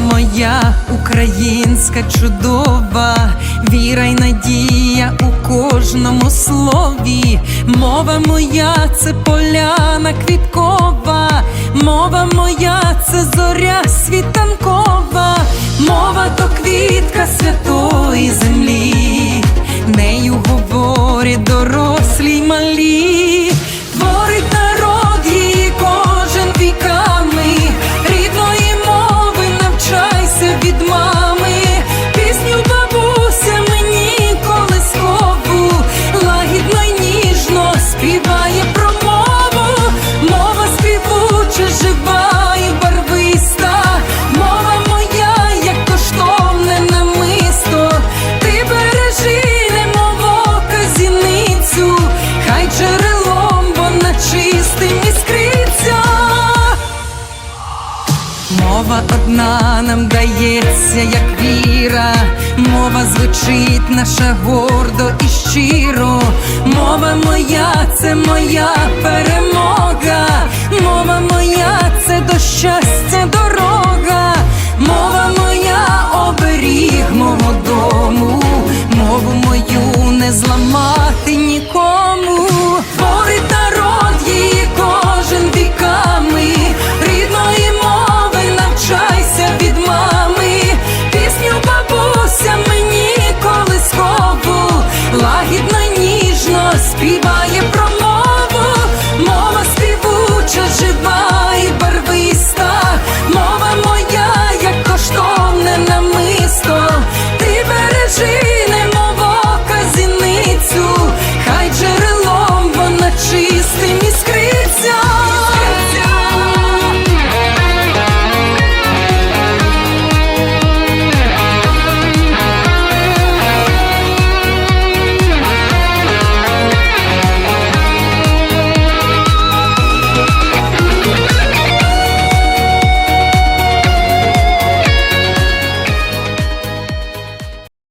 моя українська чудова, віра й надія у кожному слові. Мова моя це поляна квіткова, мова моя це зоря світанкова, мова то квітка дається, як віра, мова звучить наша гордо і щиро. Мова моя це моя перемога, мова моя це до щастя дорога, мова моя оберіг мого дому, мову мою не зламай. лагідно ніжно співає про.